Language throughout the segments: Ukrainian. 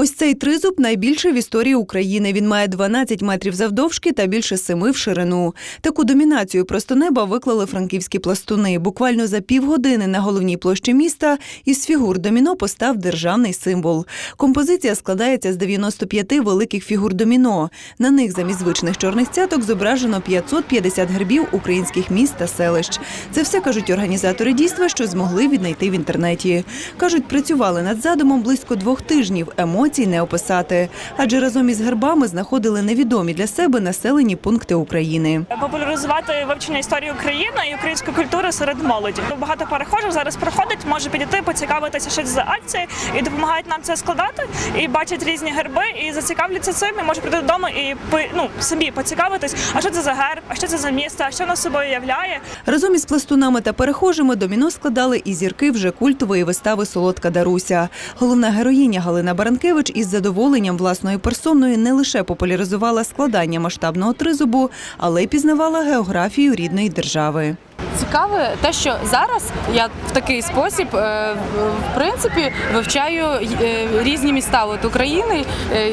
Ось цей тризуб найбільший в історії України. Він має 12 метрів завдовжки та більше семи в ширину. Таку домінацію просто неба виклали франківські пластуни. Буквально за півгодини на головній площі міста із фігур доміно постав державний символ. Композиція складається з 95 великих фігур доміно. На них замість звичних чорних цяток зображено 550 гербів українських міст та селищ. Це все кажуть організатори дійства, що змогли віднайти в інтернеті. Кажуть, працювали над задумом близько двох тижнів. Емоцій не описати. Адже разом із гербами знаходили невідомі для себе населені пункти України. популяризувати вивчення історії України і української культури серед молоді. Багато перехожих зараз приходять, може підійти, поцікавитися щось за акції і допомагають нам це складати. І бачать різні герби, і зацікавляться цим. І може прийти додому і ну, собі поцікавитись, а що це за герб, а що це за місто, а що воно собою являє. Разом із пластунами та перехожими доміно складали і зірки вже культової вистави Солодка Даруся. Головна героїня Галина Баранкевич із задоволенням власною персоною не лише популяризувала складання масштабного тризубу, але й пізнавала географію рідної держави. Цікаве те, що зараз я в такий спосіб е, в- принципі вивчаю е, різні міста от України. Е,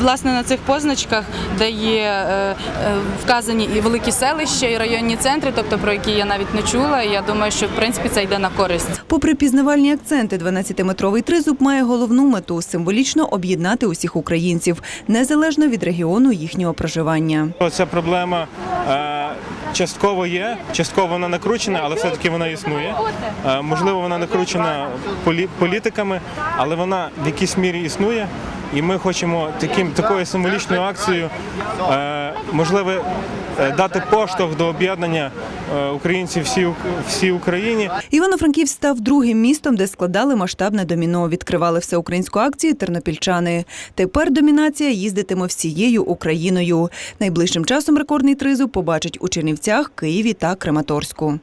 Власне на цих позначках, де є вказані і великі селища, і районні центри, тобто про які я навіть не чула. Я думаю, що в принципі це йде на користь. Попри пізнавальні акценти, 12-метровий тризуб має головну мету символічно об'єднати усіх українців, незалежно від регіону їхнього проживання. Ця проблема е, частково є, частково вона накручена, але все-таки вона існує. Е, можливо, вона накручена полі- політиками, але вона в якійсь мірі існує. І ми хочемо таким такою символічною акцією, е, можливо, е, дати поштовх до об'єднання е, українців всій, всій Україні. Івано-Франківськ став другим містом, де складали масштабне доміно. Відкривали всеукраїнську акцію тернопільчани. Тепер домінація їздитиме всією Україною. Найближчим часом рекордний тризуб побачить у Чернівцях, Києві та Краматорську.